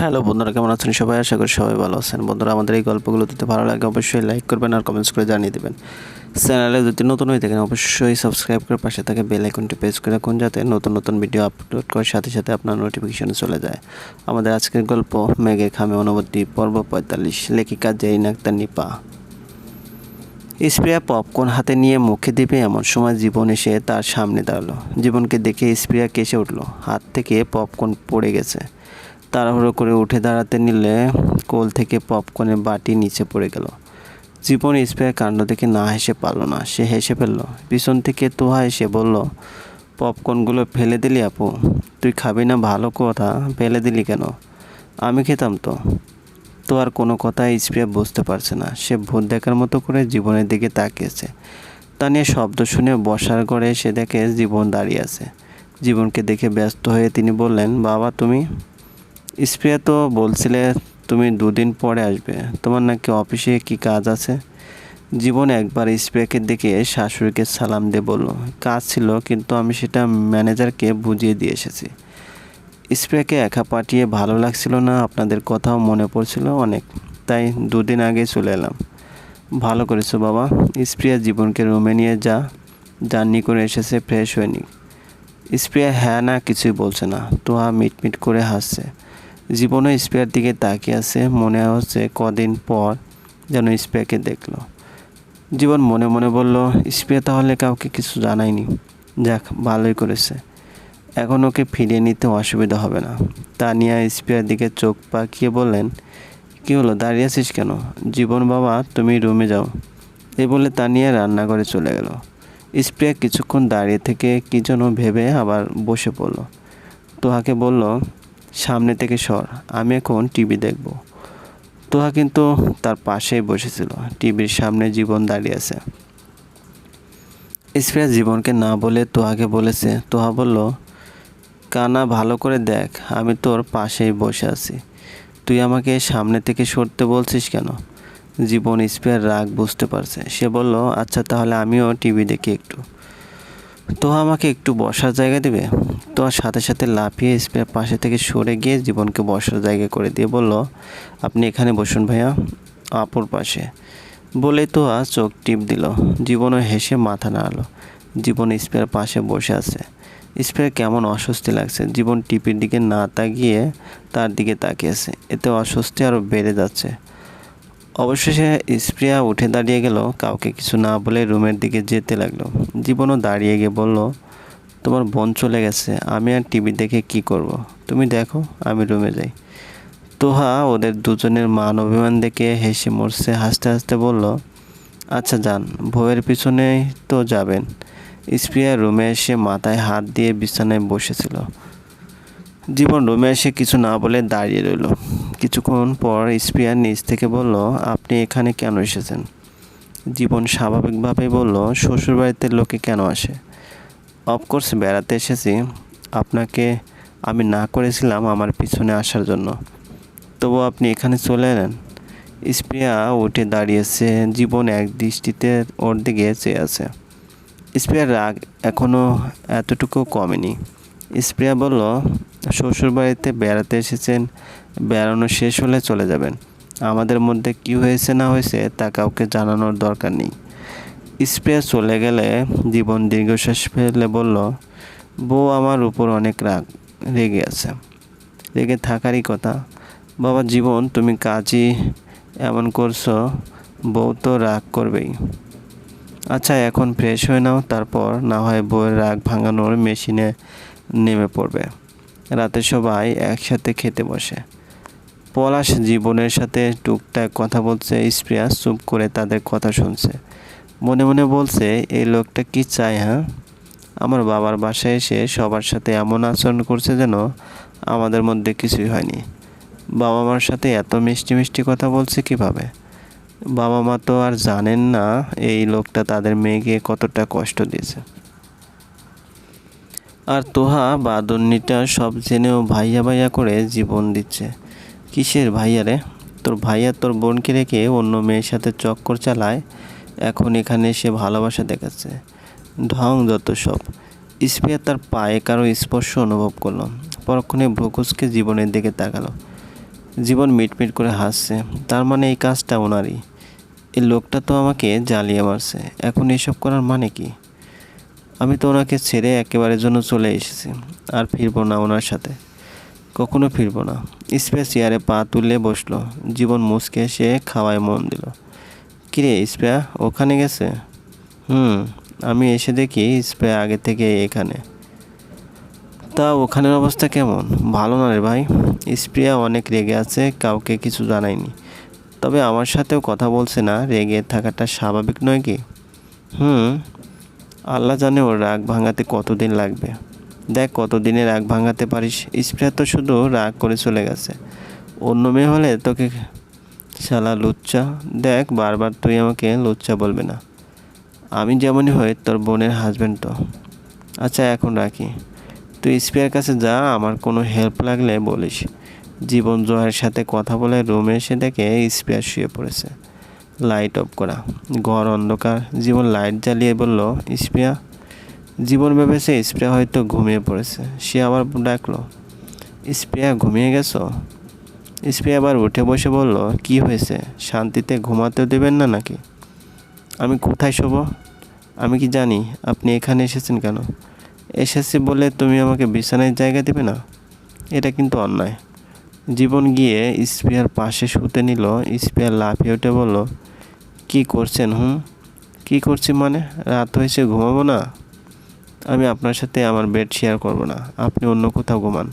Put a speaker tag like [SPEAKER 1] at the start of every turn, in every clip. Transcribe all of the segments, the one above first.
[SPEAKER 1] Hello বন্ধুরা, কেমন আছেন সবাই? আশা করি সবাই ভালো আছেন। বন্ধুরা, আমাদের এই গল্পগুলো দিতে ভালো লাগে, অবশ্যই লাইক করবেন আর কমেন্টস করে জানিয়ে দেবেন। চ্যানেলে যদি নতুন হয়ে থাকেন, অবশ্যই সাবস্ক্রাইব করে পাশে থাকে বেল আইকনটি প্রেস করে রাখুন, যাতে নতুন নতুন ভিডিও আপলোড করার সাথে সাথে আপনার নোটিফিকেশন চলে যায়। আমাদের আজকের গল্প, মেঘের খামে অনুবর্তী পর্ব পঁয়তাল্লিশ, লেখিকা জেরিন আক্তার নিপা। স্প্রিয়া পপকর্ন হাতে নিয়ে মুখে দিবে এমন সময় জীবন এসে তার সামনে দাঁড়াল। জীবনকে দেখে স্প্রিয়া কেসে উঠল। হাত থেকে পপকর্ন পড়ে গেছে। তাড়াহুড়ো করে উঠে দাঁড়াতে নিলে কোল থেকে পপকর্নের বাটি নিচে পড়ে গেল। জীবন স্প্রিয়ার কাণ্ড দেখে না হেসে পারল না, সে হেসে ফেলল। পিছন থেকে তোহা এসে বলল, পপকর্নগুলো ফেলে দিলি আপু। তুই খাবি না ভালো কথা, ফেলে দিলি কেন? আমি খেতাম তো। তো আর কোনো কথা স্প্রিয়া বুঝতে পারছে না। সে ভূত দেখার মতো করে জীবনের দিকে তাকিয়েছে। তা নিয়ে শব্দ শুনে বসার ঘরে এসে দেখে জীবন দাঁড়িয়ে আছে। জীবনকে দেখে ব্যস্ত হয়ে তিনি বললেন, বাবা, তুমি? স্প্রিয়া তো বলছিলে তুমি দুদিন পরে আসবে। তোমার নাকি অফিসে কি কাজ আছে? জীবন একবার স্প্রিয়াকে দেখে শাশুড়িকে সালাম দিয়ে বলল, কাজ ছিল, কিন্তু আমি সেটা ম্যানেজারকে বুঝিয়ে দিয়ে এসেছি। স্প্রেকে একা পাঠিয়ে ভালো লাগছিল না, আপনাদের কথাও মনে পড়ছিল অনেক। তাই দুদিন আগে চলে এলাম। ভালো করেছ বাবা স্প্রিয়া জীবনকে রুমে নিয়ে যা। জার্নি করে এসেছে, ফ্রেশ হয়নি। স্প্রিয়া হ্যাঁ না, কিছুই বলছে না। তোহা মিটমিট করে হাসছে। জীবনও স্প্রিয়ার দিকে তাকিয়ে আছে, মনে হচ্ছে কদিন পর যেন স্প্রিয়াকে দেখল। জীবন মনে মনে বলল স্প্রিয়া তাহলে কাউকে কিছু জানায়নি। যাক, ভালোই করেছে। এখন ওকে ফিরিয়ে নিতে অসুবিধা হবে না। তানিয়া স্পিয়ার দিকে চোখ পাকিয়ে বললেন, কী হলো, দাঁড়িয়ে আছিস কেন? জীবন বাবা, তুমি রুমে যাও। এই বলে তা তানিয়া রান্নাঘরে চলে গেল। স্প্রিয়া কিছুক্ষণ দাঁড়িয়ে থেকে কী যেন ভেবে আবার বসে পড়ল। তোহাকে বলল সামনে থেকে সর, আমি এখন টিভি দেখব। তোহা কিন্তু তার পাশেই বসেছিল, টিভির সামনে জীবন দাঁড়িয়ে আছে। স্প্রিয়া জীবনকে না বলে তোহাকে বলেছে, তোহা বলল, কানা, ভালো করে দেখ, আমি তোর পাশেই বসে আছি। তুই আমাকে সামনে থেকে সরতে বলছিস কেন? জীবন স্পেয়ার রাগ বুঝতে পারছে। সে বলল আচ্ছা তাহলে আমিও টিভি দেখি একটু। তো আমাকে একটু বসার জায়গা দেবে? তো সাথে সাথে লাফিয়ে স্পেয়ার পাশে থেকে সরে গিয়ে জীবনকে বসার জায়গা করে দিয়ে বলল, আপনি এখানে বসুন ভাইয়া, আপুর পাশে। বলে তো আর চোখ টিপ দিল। জীবনও হেসে মাথা নাড়ালো। জীবন স্পেয়ার পাশে বসে আছে। স্প্রে কেমন অস্বস্তি লাগছে। জীবন টিপির দিকে না তাকিয়ে তার দিকে তাকিয়েছে এতে অস্বস্তি আরও বেড়ে যাচ্ছে। অবশেষে স্প্রিয়া উঠে দাঁড়িয়ে গেল। কাউকে কিছু না বলে রুমের দিকে যেতে লাগল। জীবনও দাঁড়িয়ে গিয়ে বলল, তোমার বোন চলে গেছে, আমি আর টিভি দেখে কি করব। তুমি দেখো, আমি রুমে যাই। তোহা ওদের দুজনের মান অভিমান দেখে হেসে মরছে, হাসতে হাসতে বলল আচ্ছা যান, বউয়ের পিছনেই তো যাবেন। স্প্রিয়া রুমে এসে মাথায় হাত দিয়ে বিছানায় বসেছিল। জীবন রুমে এসে কিছু না বলে দাঁড়িয়ে রইল। কিছুক্ষণ পর স্প্রিয়া নিজ থেকে বলল, আপনি এখানে কেন এসেছেন? জীবন স্বাভাবিকভাবেই বলল, শ্বশুরবাড়িতে লোকে কেন আসে? অফকোর্স বেড়াতে এসেছি। আপনাকে আমি না করেছিলাম আমার পিছনে আসার জন্য। তবু আপনি এখানে চলে এলেন? স্প্রিয়া উঠে দাঁড়িয়েছে। জীবন এক দৃষ্টিতে ওর দিকে চেয়ে আছে। স্প্রিয়ার রাগ এখনও এতটুকু কমেনি। স্প্রিয়া বলল শ্বশুরবাড়িতে বেড়াতে এসেছেন, বেড়ানো শেষ হলে চলে যাবেন। আমাদের মধ্যে কি হয়েছে না হয়েছে তা কাউকে জানানোর দরকার নেই। স্প্রিয়া চলে গেলে জীবন দীর্ঘশ্বাস ফেলে বলল, বউ আমার উপর অনেক রাগ, রেগে আছে। রেগে থাকারই কথা। বাবা, জীবন তুমি কাজই এমন করছ, বউ তো রাগ করবেই। আচ্ছা এখন ফ্রেশ হয়ে নাও, তারপর না হয় বউয়ের রাগ ভাঙানোর মেশিনে নেমে পড়বে। রাতে সবাই একসাথে খেতে বসে। পলাশ জীবনের সাথে টুকটাক কথা বলছে, স্প্রিয়া চুপ করে তাদের কথা শুনছে। মনে মনে বলছে এই লোকটা কি চায় হ্যাঁ? আমার বাবার বাসায় এসে সবার সাথে এমন আচরণ করছে যেন আমাদের মধ্যে কিছুই হয়নি। বাবা মার সাথে এত মিষ্টি মিষ্টি কথা বলছে কীভাবে? বাবা মা তো আর জানেন না, এই লোকটা তাদের মেয়েকে কতটা কষ্ট দিয়েছে। আর তোহা বাদন্নিটা সব জেনেও ভাইয়া ভাইয়া করে জীবন দিচ্ছে। কিসের ভাইয়া রে? তোর ভাইয়া তোর বোনকে রেখে অন্য মেয়ের সাথে চক্কর চালায়, এখন এখানে সে ভালোবাসা দেখাচ্ছে। ঢং যত সব। স্পিয়া তার পায়ে কারও স্পর্শ অনুভব করল, পরক্ষণে ভ্রকুসকে জীবনের দিকে তাকালো। জীবন মিটমিট করে হাসছে, তার মানে এই কাজটা ওনারই। এই লোকটা তো আমাকে জ্বালিয়ে মারছে, এখন এসব করার মানে কি? আমি তো ওনাকে ছেড়ে একেবারে জন্য চলে এসেছি, আর ফিরবো না ওনার সাথে। কখনো ফিরবো না। স্পেস চেয়ারে পা তুলে বসল। জীবন মুসকে সে খাওয়ায় মন দিল। কিরে স্প্রে ওখানে গেছে? হুম, আমি এসে দেখি স্প্রে আগে থেকে এখানে। তা ওখানের অবস্থা কেমন? ভালো না রে ভাই। স্প্রিয়া অনেক রেগে আছে, কাউকে কিছু জানায়নি। তবে আমার সাথেও কথা বলছে না, রেগে থাকাটা স্বাভাবিক নয় কি? হুম আল্লাহ জানে ওর রাগ ভাঙাতে কতদিন লাগবে। দেখ কতদিনে রাগ ভাঙাতে পারিস। স্প্রে তো শুধু রাগ করে চলে গেছে। অন্য মেয়ে হলে তোকে শালা লুচ্চা। দেখ বারবার তুই আমাকে লুচ্চা বলবে না। আমি যেমনই হই তোর বোনের হাজব্যান্ড তো। আচ্ছা এখন রাখি। তুই স্পিয়ার কাছে যা, আমার কোনো হেল্প লাগলে বলিস। জীবন জয়ের সাথে কথা বলে রুমে এসে দেখে স্পিয়ার শুয়ে পড়েছে। লাইট অফ করা। ঘর অন্ধকার। জীবন লাইট জ্বালিয়ে বলল, স্পিয়া, জীবন ভেবেছে স্প্রে হয়তো ঘুমিয়ে পড়েছে। সে আবার ডাকলো স্প্রিয়া ঘুমিয়ে গেছো? স্প্রিয়া আবার উঠে বসে বলল, কি হয়েছে? শান্তিতে ঘুমাতেও দেবেন না নাকি? আমি কোথায় শোবো? আমি কি জানি, আপনি এখানে এসেছেন কেন? এসেছি বলে তুমি আমাকে বিছানায় জায়গা দেবে না? এটা কিন্তু অন্যায়। জীবন গিয়ে স্পিয়ার পাশে শুতে নিল। স্পিয়ার লাফিয়ে উঠে বলল কি করছেন, হুম? কি করছি মানে? রাত হয়েছে, ঘুমাবো না? আমি আপনার সাথে আমার বেড শেয়ার করব না। আপনি অন্য কোথাও ঘুমান।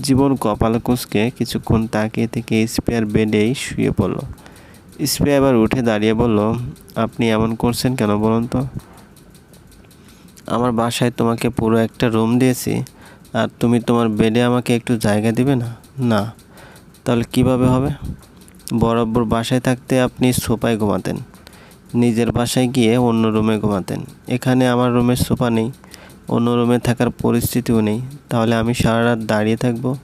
[SPEAKER 1] জীবন কপাল কুঁচকে কিছুক্ষণ তাকিয়ে থেকে স্পেয়ার বেডেই শুয়ে পড়ল। স্পে আবার উঠে দাঁড়িয়ে বলল, আপনি এমন করছেন কেন বলুন তো? আমার বাসায় তোমাকে পুরো একটা রুম দিয়েছি। আর তুমি তোমার বেডে আমাকে একটু জায়গা দিবে না? না। তাহলে কীভাবে হবে? বরাবর বাসায় থাকতে আপনি সোফায় ঘুমাতেন। নিজের বাসায় গিয়ে অন্য রুমে ঘুমাতেন। এখানে আমার রুমের সোফা নেই, অন্য রুমে থাকার পরিস্থিতিও নেই। তাহলে আমি সারা রাত দাঁড়িয়ে থাকব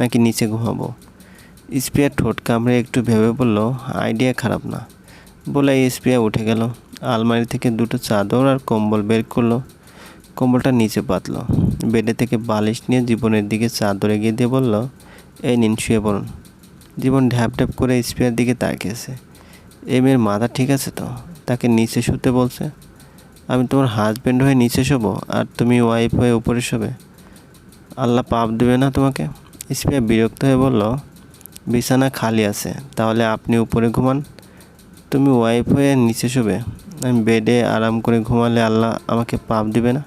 [SPEAKER 1] নাকি নিচে ঘুমাবো? স্প্রিয়া ঠোঁট কামড়ে একটু ভেবে বলল, আইডিয়া খারাপ না। বলে স্প্রিয়া উঠে গেল। আলমারি থেকে দুটো চাদর আর কম্বল বের করল। কম্বলটা নিচে পাতলো। বেডে থেকে বালিশ নিয়ে জীবনের দিকে চাদর এগিয়ে দিয়ে বলল, এই নিন, শুয়ে পড়ুন। জীবন ঢ্যাপ ঢ্যাপ করে স্প্রিয়ার দিকে তাকিয়েছে। এই মেয়ের মাথা ঠিক আছে তো? তাকে নিচে শুতে বলছে। আমি তোমার হাজব্যান্ড হয়ে নিচে শোবো আর তুমি ওয়াইফ হয়ে উপরে শোবে। আল্লাহ পাপ দেবে না তোমাকে? স্পিয়া বিরক্ত হয়ে বলল, বিছানা খালি আছে, তাহলে আপনি উপরে ঘুমান। তুমি ওয়াইফ হয়ে নিচে শোবে। আমি বেডে আরাম করে ঘুমালে আল্লাহ আমাকে পাপ দিবে না?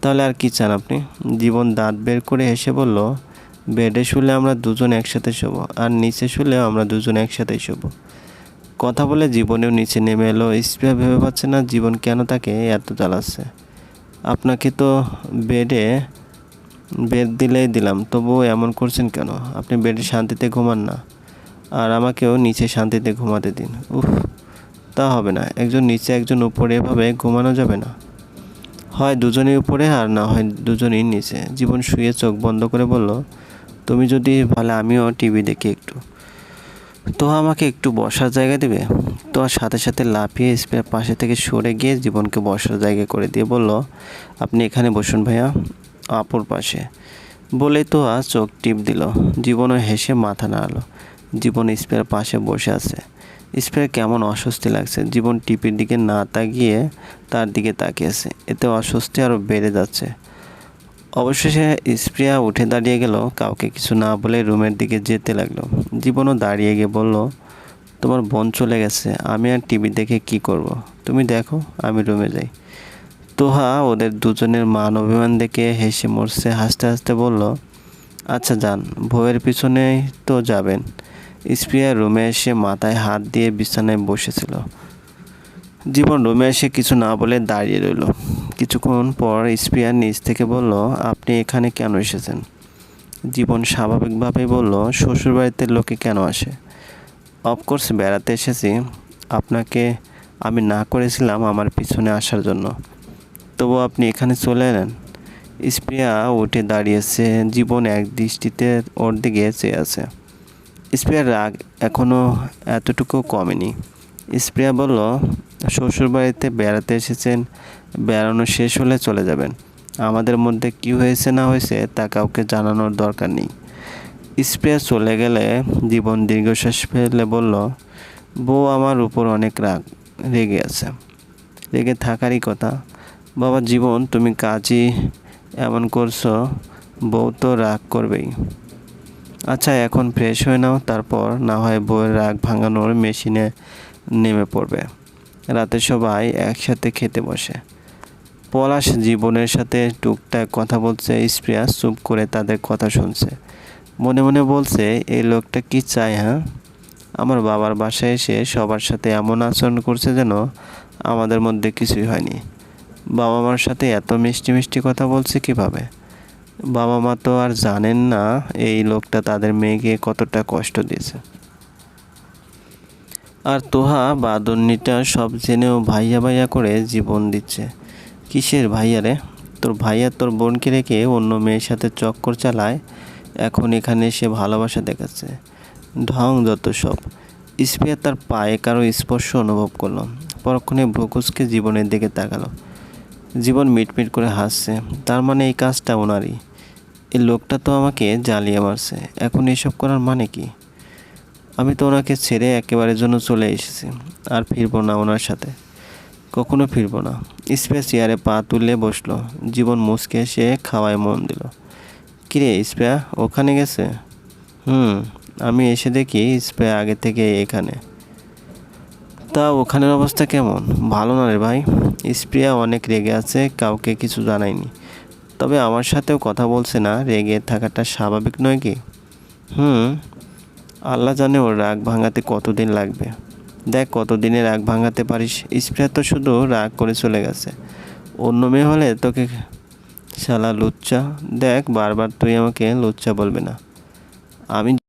[SPEAKER 1] তাহলে আর কি চান আপনি? জীবন দাঁত বের করে হেসে বলল বেডে শুলে আমরা দুজন একসাথে শোবো, আর নিচে শুলেও আমরা দুজন একসাথেই শোবো। কথা বলে জীবনেও নিচে নেমে এলো স্প্রিয়া ভেবে পাচ্ছে না জীবন কেন তাকে এত জ্বালাচ্ছে। আপনাকে তো বেডে, বেড দিলেই দিলাম, তবুও এমন করছেন কেন? আপনি বেডে শান্তিতে ঘুমান না, আর আমাকেও নিচে শান্তিতে ঘুমাতে দিন। উফ, তা হবে না, একজন নিচে একজন উপরে এভাবে ঘুমানো যাবে না। হয় দুজনেই উপরে আর না হয় দুজনেই নিচে। জীবন শুয়ে চোখ বন্ধ করে বলল তুমি যদি ভালো আমিও টিভি দেখি একটু। তো আমাকে একটু বসার জায়গা দেবে? তো সাথে সাথে লাফিয়ে স্প্রে পাশে থেকে সরে গিয়ে জীবনকে বসার জায়গা করে দিয়ে বলল, আপনি এখানে বসুন ভাইয়া, আপুর পাশে। বলেই তো আর চোখ টিপ দিল। জীবনও হেসে মাথা নাড়ালো। জীবন স্প্রের পাশে বসে আছে। স্প্রে কেমন অস্বস্তি লাগছে। জীবন টিপের দিকে না তাকিয়ে তার দিকে তাকিয়েছে এতে অস্বস্তি আরও বেড়ে যাচ্ছে। অবশেষে স্প্রিয়া উঠে দাঁড়িয়ে গেল। কাউকে কিছু না বলে রুমের দিকে যেতে লাগল। জীবনও দাঁড়িয়ে গিয়ে বলল, তোমার বোন চলে গেছে, আমি আর টিভি দেখে কি করব। তুমি দেখো, আমি রুমে যাই। তোহা ওদের দুজনের মান অভিমান দেখে হেসে মরছে, হাসতে হাসতে বলল আচ্ছা যান বউয়ের পিছনে তো যাবেন। স্প্রিয়া রুমে এসে মাথায় হাত দিয়ে বিছানায় বসেছিল। জীবন রুমে এসে কিছু না বলে দাঁড়িয়ে রইল। কিছুক্ষণ পর স্প্রিয়া নিজ থেকে বলল, আপনি এখানে কেন এসেছেন? জীবন স্বাভাবিকভাবেই বলল, শ্বশুরবাড়িতে লোকে কেন আসে? অফকোর্স বেড়াতে এসেছি। আপনাকে আমি না করেছিলাম আমার পিছনে আসার জন্য। তবু আপনি এখানে চলে এলেন? স্প্রিয়া উঠে দাঁড়িয়েছে। জীবন এক দৃষ্টিতে ওর দিকে চেয়ে আছে। স্প্রিয়ার রাগ এখনও এতটুকু কমেনি। স্প্রিয়া বলল, শ্বশুরবাড়িতে বেড়াতে এসেছেন বেড়ানো শেষ হলে চলে যাবেন। আমাদের মধ্যে কি হয়েছে না হয়েছে তা কাউকে জানানোর দরকার নেই। স্প্রে চলে গেলে জীবন দীর্ঘশ্বাস ফেলে বলল, বউ আমার উপর অনেক রাগ, রেগে আছে। রেগে থাকারই কথা। বাবা, জীবন তুমি কাজই এমন করছ, বউ তো রাগ করবেই। আচ্ছা এখন ফ্রেশ হয়ে নাও, তারপর না হয় বউয়ের রাগ ভাঙানোর মেশিনে নেমে পড়বে। রাতে সবাই একসাথে খেতে বসে। পলাশ জীবনের সাথে টুকটাক কথা বলছে, স্প্রিয়া চুপ করে তাদের কথা শুনছে। মনে মনে বলছে, এই লোকটা কি চায় হ্যাঁ? আমার বাবার বাসায় এসে সবার সাথে এমন আচরণ করছে যেন আমাদের মধ্যে কিছুই হয়নি। বাবা মার সাথে এত মিষ্টি মিষ্টি কথা বলছে কীভাবে? বাবা মা তো আর জানেন না এই লোকটা তাদের মেয়েকে কতটা কষ্ট দিয়েছে। আর তোহা বাদন্নিটা সব জেনেও ভাইয়া ভাইয়া করে জীবন দিচ্ছে। কিসের ভাইয়া রে? তোর ভাইয়া তোর বোনকে রেখে অন্য মেয়ের সাথে চক্কর চালায়, এখন এখানে এসে ভালোবাসা দেখাচ্ছে। ঢং যত সব। স্পিয়া তার পায়ে কারও স্পর্শ অনুভব করল, পরক্ষণে ভ্রকুসকে জীবনের দিকে তাকালো। জীবন মিটমিট করে হাসছে, তার মানে এই কাজটা ওনারই। এই লোকটা তো আমাকে জ্বালিয়ে মারছে, এখন এসব করার মানে কি? আমি তো ওনাকে ছেড়ে একেবারে জন্য চলে এসেছি, আর ফিরবো না ওনার সাথে। কখনো ফিরবো না। স্পেস চেয়ারে পা তুলে বসল। জীবন মুসকে সে খাওয়ায় মন দিল। কিরে স্প্রে ওখানে গেছে? হুম, আমি এসে দেখি স্প্রে আগে থেকে এখানে। তা ওখানের অবস্থা কেমন? ভালো না রে ভাই। স্প্রিয়া অনেক রেগে আছে, কাউকে কিছু জানায়নি। তবে আমার সাথেও কথা বলছে না, রেগে থাকাটা স্বাভাবিক নয় কি? হুম, আল্লাহ জানে ওর রাগ ভাঙাতে কতদিন লাগবে। দেখ কতদিনে রাগ ভাঙাতে পারিস। স্প্রে তো শুধু রাগ করে চলে গেছে। অন্য মেয়ে হলে তোকে শালা লুচ্চা। দেখ বারবার তুই আমাকে লুচ্চা বলবে না। আমি